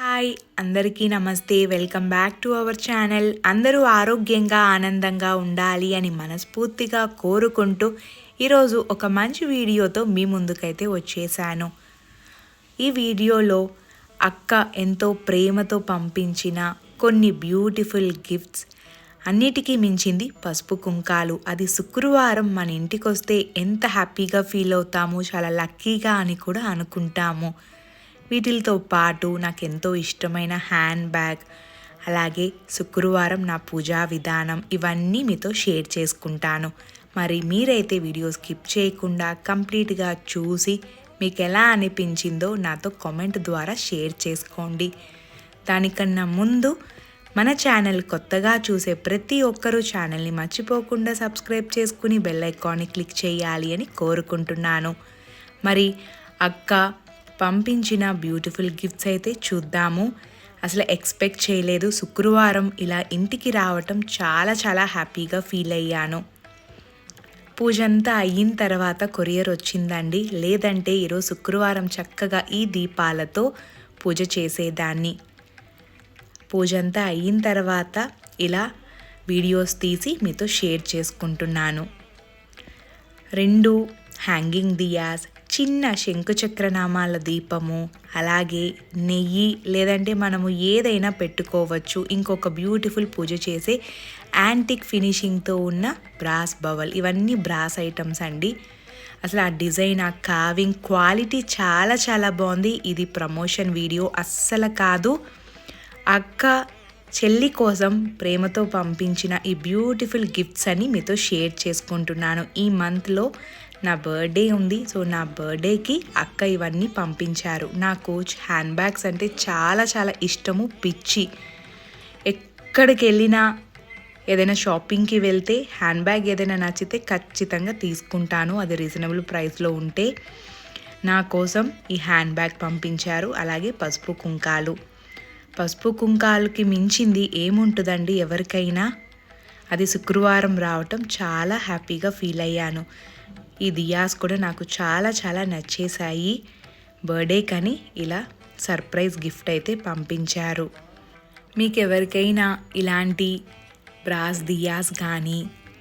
Hi అందరికీ నమస్తే. Welcome back to our channel. అందరూ ఆరోగ్యంగా ఆనందంగా ఉండాలి అని మనస్ఫూర్తిగా కోరుకుంటూ ఈరోజు ఒక మంచి వీడియోతో మీ ముందుకైతే వచ్చేసాను. ఈ వీడియోలో అక్క ఎంతో ప్రేమతో పంపించిన కొన్ని బ్యూటిఫుల్ గిఫ్ట్స్. అన్నిటికీ మించింది పసుపు కుంకాలు. అది శుక్రవారం మన ఇంటికి వస్తే ఎంత హ్యాపీగా ఫీల్ అవుతామో చాలా లక్కీగా అని కూడా అనుకుంటాము. వీటితో పాటు నాకు ఎంతో ఇష్టమైన హ్యాండ్ బ్యాగ్ అలాగే శుక్రవారం నా పూజా విధానం ఇవన్నీ మీతో షేర్ చేసుకుంటాను. మరి మీరైతే వీడియో స్కిప్ చేయకుండా కంప్లీట్గా చూసి మీకు ఎలా అనిపించిందో నాతో కామెంట్ ద్వారా షేర్ చేసుకోండి. దానికన్నా ముందు మన ఛానల్ కొత్తగా చూసే ప్రతి ఒక్కరూ ఛానల్ని మర్చిపోకుండా సబ్స్క్రైబ్ చేసుకుని బెల్ ఐకాన్ని క్లిక్ చేయాలి అని కోరుకుంటున్నాను. మరి అక్క పంపించిన బ్యూటిఫుల్ గిఫ్ట్స్ అయితే చూద్దాము. అసలు ఎక్స్పెక్ట్ చేయలేదు. శుక్రవారం ఇలా ఇంటికి రావటం చాలా చాలా హ్యాపీగా ఫీల్ అయ్యాను. పూజ అంతా అయిన తర్వాత కొరియర్ వచ్చిందండి. లేదంటే ఈరోజు శుక్రవారం చక్కగా ఈ దీపాలతో పూజ చేసేదాన్ని. పూజ అంతా అయిన తర్వాత ఇలా వీడియోస్ తీసి మీతో షేర్ చేసుకుంటున్నాను. రెండు హ్యాంగింగ్ దియాస్ చిన్న శంకుచక్రనామాల దీపము అలాగే నెయ్యి లేదంటే మనము ఏదైనా పెట్టుకోవచ్చు. ఇంకొక బ్యూటిఫుల్ పూజ చేసే యాంటిక్ ఫినిషింగ్తో ఉన్న బ్రాస్ బవల్. ఇవన్నీ బ్రాస్ ఐటమ్స్ అండి. అసలు ఆ డిజైన్ ఆ కావింగ్ క్వాలిటీ చాలా చాలా బాగుంది. ఇది ప్రమోషన్ వీడియో అస్సలు కాదు. అక్క చెల్లి కోసం ప్రేమతో పంపించిన ఈ బ్యూటిఫుల్ గిఫ్ట్స్ అని మీతో షేర్ చేసుకుంటున్నాను. ఈ మంత్లో నా బర్త్డే ఉంది సో నా బర్త్డేకి అక్క ఇవన్నీ పంపించారు. నా కోచ్ హ్యాండ్ బ్యాగ్స్ అంటే చాలా చాలా ఇష్టము పిచ్చి. ఎక్కడికి వెళ్ళినా ఏదైనా షాపింగ్కి వెళ్తే హ్యాండ్ బ్యాగ్ ఏదైనా నచ్చితే ఖచ్చితంగా తీసుకుంటాను అది రీజనబుల్ ప్రైస్లో ఉంటే. నా కోసం ఈ హ్యాండ్ బ్యాగ్ పంపించారు అలాగే పసుపు కుంకాలు. పసుపు కుంకాలకి మించింది ఏముంటుందండి ఎవరికైనా? అది శుక్రవారం రావటం చాలా హ్యాపీగా ఫీల్ అయ్యాను. ఈ దియాస్ కూడా నాకు చాలా చాలా నచ్చేశాయి. బర్త్డే కానీ ఇలా సర్ప్రైజ్ గిఫ్ట్ అయితే పంపించారు. మీకు ఎవరికైనా ఇలాంటి బ్రాస్ దియాస్ కానీ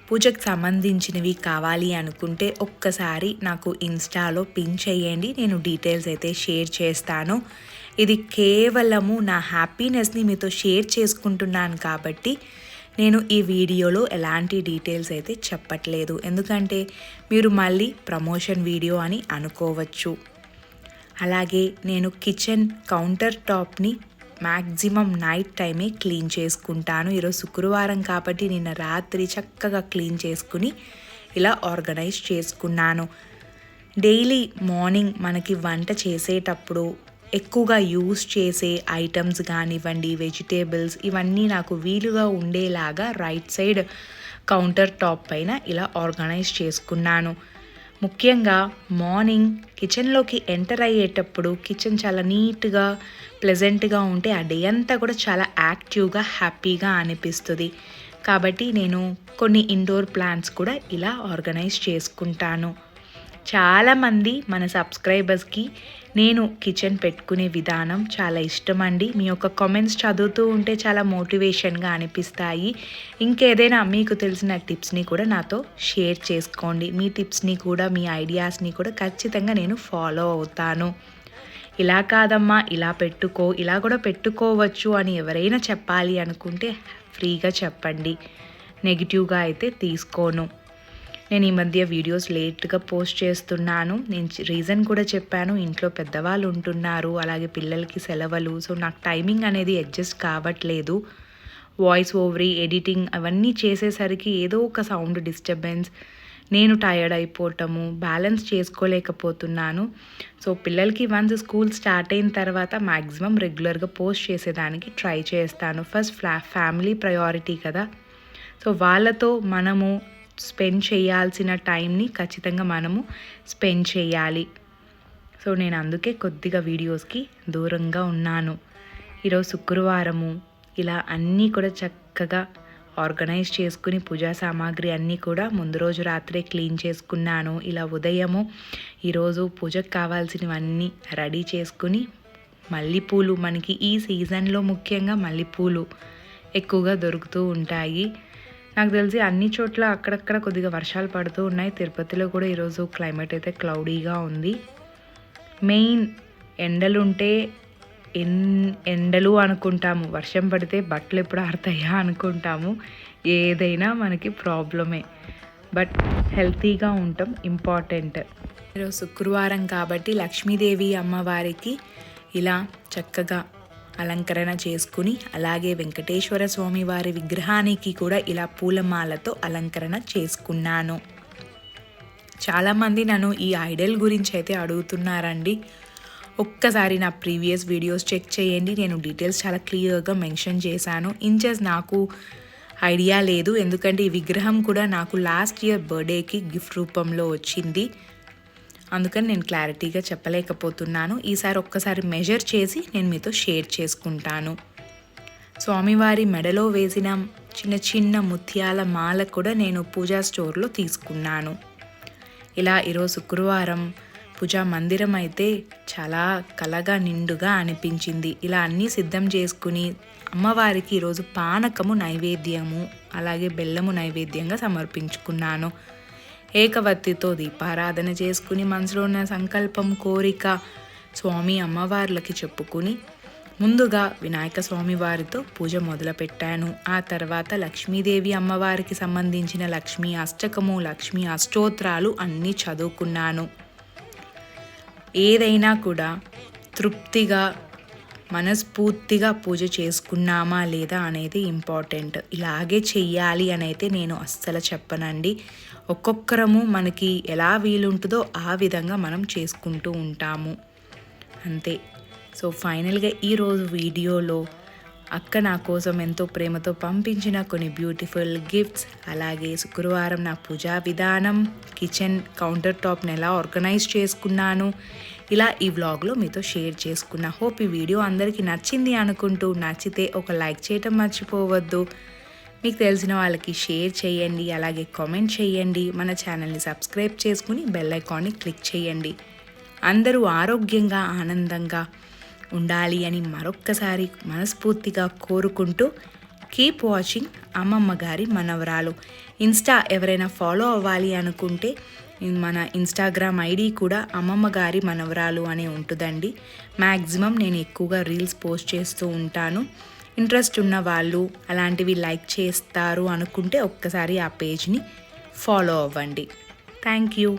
పూజకు సంబంధించినవి కావాలి అనుకుంటే ఒక్కసారి నాకు ఇన్స్టాలో పిన్ చేయండి. నేను డీటెయిల్స్ అయితే షేర్ చేస్తాను. ఇది కేవలము నా హ్యాపీనెస్ని మీతో షేర్ చేసుకుంటున్నాను కాబట్టి నేను ఈ వీడియోలో ఎలాంటి డీటెయిల్స్ అయితే చెప్పట్లేదు. ఎందుకంటే మీరు మళ్ళీ ప్రమోషన్ వీడియో అని అనుకోవచ్చు. అలాగే నేను కిచెన్ కౌంటర్ టాప్ని మ్యాక్సిమం నైట్ టైమే క్లీన్ చేసుకుంటాను. ఈరోజు శుక్రవారం కాబట్టి నిన్న రాత్రి చక్కగా క్లీన్ చేసుకుని ఇలా ఆర్గనైజ్ చేసుకున్నాను. డైలీ మార్నింగ్ మనకి వంట చేసేటప్పుడు ఎక్కువగా యూస్ చేసే ఐటమ్స్ కానివ్వండి వెజిటేబుల్స్ ఇవన్నీ నాకు వీలుగా ఉండేలాగా రైట్ సైడ్ కౌంటర్ టాప్ పైన ఇలా ఆర్గనైజ్ చేసుకున్నాను. ముఖ్యంగా మార్నింగ్ కిచెన్లోకి ఎంటర్ అయ్యేటప్పుడు కిచెన్ చాలా నీట్గా ప్లెజెంట్గా ఉంటే ఆ డే అంతా కూడా చాలా యాక్టివ్గా హ్యాపీగా అనిపిస్తుంది. కాబట్టి నేను కొన్ని ఇండోర్ ప్లాంట్స్ కూడా ఇలా ఆర్గనైజ్ చేసుకుంటాను. చాలామంది మన సబ్స్క్రైబర్స్కి నేను కిచెన్ పెట్టుకునే విధానం చాలా ఇష్టం అండి మీ యొక్క కామెంట్స్ చదువుతూ ఉంటే చాలా మోటివేషన్గా అనిపిస్తాయి. ఇంకేదైనా మీకు తెలిసిన టిప్స్ని కూడా నాతో షేర్ చేసుకోండి. మీ టిప్స్ని కూడా మీ ఐడియాస్ని కూడా ఖచ్చితంగా నేను ఫాలో అవుతాను. ఇలా కాదమ్మా ఇలా పెట్టుకో ఇలా కూడా పెట్టుకోవచ్చు అని ఎవరైనా చెప్పాలి అనుకుంటే ఫ్రీగా చెప్పండి. నెగిటివ్గా అయితే తీసుకోను. నేను ఈ మధ్య వీడియోస్ లేట్గా పోస్ట్ చేస్తున్నాను. నేను రీజన్ కూడా చెప్పాను. ఇంట్లో పెద్దవాళ్ళు ఉంటున్నారు. అలాగే పిల్లలకి సెలవులు. సో నాకు టైమింగ్ అనేది అడ్జస్ట్ కావట్లేదు. వాయిస్ ఓవరీ ఎడిటింగ్ అవన్నీ చేసేసరికి ఏదో ఒక సౌండ్ డిస్టర్బెన్స్. నేను టయర్డ్ అయిపోవటము బ్యాలెన్స్ చేసుకోలేకపోతున్నాను. సో పిల్లలకి వన్స్ స్కూల్ స్టార్ట్ అయిన తర్వాత మ్యాక్సిమం రెగ్యులర్గా పోస్ట్ చేసేదానికి ట్రై చేస్తాను. ఫస్ట్ ఫ్లా ఫ్యామిలీ ప్రయారిటీ కదా. సో వాళ్ళతో మనము స్పెండ్ చేయాల్సిన టైంని ఖచ్చితంగా మనము స్పెండ్ చేయాలి. సో నేను అందుకే కొద్దిగా వీడియోస్కి దూరంగా ఉన్నాను. ఈరోజు శుక్రవారము. ఇలా అన్నీ కూడా చక్కగా ఆర్గనైజ్ చేసుకుని పూజా సామాగ్రి అన్నీ కూడా ముందు రోజు రాత్రే క్లీన్ చేసుకున్నాను. ఇలా ఉదయము ఈరోజు పూజకు కావాల్సినవన్నీ రెడీ చేసుకుని మల్లెపూలు మనకి ఈ సీజన్లో ముఖ్యంగా మల్లెపూలు ఎక్కువగా దొరుకుతూ ఉంటాయి. నాకు తెలిసి అన్ని చోట్ల అక్కడక్కడ కొద్దిగా వర్షాలు పడుతూ ఉన్నాయి. తిరుపతిలో కూడా ఈరోజు క్లైమేట్ అయితే క్లౌడీగా ఉంది. మెయిన్ ఎండలుంటే ఎన్ ఎండలు అనుకుంటాము. వర్షం పడితే బట్టలు ఎప్పుడు ఆడతాయా అనుకుంటాము. ఏదైనా మనకి ప్రాబ్లమే. బట్ హెల్తీగా ఉండటం ఇంపార్టెంట్. ఈరోజు శుక్రవారం కాబట్టి లక్ష్మీదేవి అమ్మవారికి ఇలా చక్కగా అలంకరణ చేసుకుని అలాగే వెంకటేశ్వర స్వామి వారి విగ్రహానికి కూడా ఇలా పూలమాలతో అలంకరణ చేసుకున్నాను. చాలామంది నన్ను ఈ ఐడల్ గురించి అయితే అడుగుతున్నారండి. ఒక్కసారి నా ప్రీవియస్ వీడియోస్ చెక్ చేయండి. నేను డీటెయిల్స్ చాలా క్లియర్గా మెన్షన్ చేశాను. ఇంచెస్ నాకు ఐడియా లేదు. ఎందుకంటే ఈ విగ్రహం కూడా నాకు లాస్ట్ ఇయర్ బర్త్డేకి గిఫ్ట్ రూపంలో వచ్చింది. అందుకని నేను క్లారిటీగా చెప్పలేకపోతున్నాను. ఈసారి ఒక్కసారి మెజర్ చేసి నేను మీతో షేర్ చేసుకుంటాను. స్వామివారి మెడలో వేసిన చిన్న చిన్న ముత్యాల మాల కూడా నేను పూజా స్టోర్లో తీసుకున్నాను. ఇలా ఈరోజు శుక్రవారం పూజా మందిరం అయితే చాలా కలగా నిండుగా అనిపించింది. ఇలా అన్నీ సిద్ధం చేసుకుని అమ్మవారికి ఈరోజు పానకము నైవేద్యము అలాగే బెల్లము నైవేద్యంగా సమర్పించుకున్నాను. ఏకవత్తితో దీపారాధన చేసుకుని మనసులో ఉన్న సంకల్పం కోరిక స్వామి అమ్మవార్లకి చెప్పుకుని ముందుగా వినాయక స్వామి వారితో పూజ మొదలుపెట్టాను. ఆ తర్వాత లక్ష్మీదేవి అమ్మవారికి సంబంధించిన లక్ష్మీ అష్టకము లక్ష్మీ అష్టోత్రాలు అన్నీ చదువుకున్నాను. ఏదైనా కూడా తృప్తిగా మనస్ఫూర్తిగా పూజ చేసుకున్నామా లేదా అనేది ఇంపార్టెంట్. ఇలాగే చెయ్యాలి అని అయితే నేను అస్సలు చెప్పనండి. ఒక్కొక్కరము మనకి ఎలా వీలుంటుందో ఆ విధంగా మనం చేసుకుంటూ ఉంటాము. అంతే. సో ఫైనల్గా ఈరోజు వీడియోలో అక్క నా కోసం ఎంతో ప్రేమతో పంపించిన కొన్ని బ్యూటిఫుల్ గిఫ్ట్స్ అలాగే శుక్రవారం నా పూజా విధానం కిచెన్ కౌంటర్ టాప్ని ఎలా ఆర్గనైజ్ చేసుకున్నాను ఇలా ఈ వ్లాగ్లో మీతో షేర్ చేసుకున్న. హోప్ ఈ వీడియో అందరికీ నచ్చింది అనుకుంటూ నచ్చితే ఒక లైక్ చేయటం మర్చిపోవద్దు. మీకు తెలిసిన వాళ్ళకి షేర్ చేయండి అలాగే కామెంట్ చేయండి. మన ఛానల్ని సబ్స్క్రైబ్ చేసుకుని బెల్ ఐకాన్ని క్లిక్ చేయండి. అందరూ ఆరోగ్యంగా ఆనందంగా ఉండాలి అని మరొక్కసారి మనస్ఫూర్తిగా కోరుకుంటూ కీప్ వాచింగ్ అమ్మమ్మ గారి మనవరాలు. ఇన్స్టా ఎవరైనా ఫాలో అవ్వాలి అనుకుంటే మన ఇన్స్టాగ్రామ్ ఐడి కూడా అమ్మమ్మ గారి మనవరాలు అని ఉంటుందండి. మ్యాక్సిమం నేను ఎక్కువగా రీల్స్ పోస్ట్ చేస్తూ ఉంటాను. ఇంట్రెస్ట్ ఉన్న వాళ్ళు అలాంటివి లైక్ చేస్తారు అనుకుంటే ఒక్కసారి ఆ పేజ్ని ఫాలో అవ్వండి. Thank you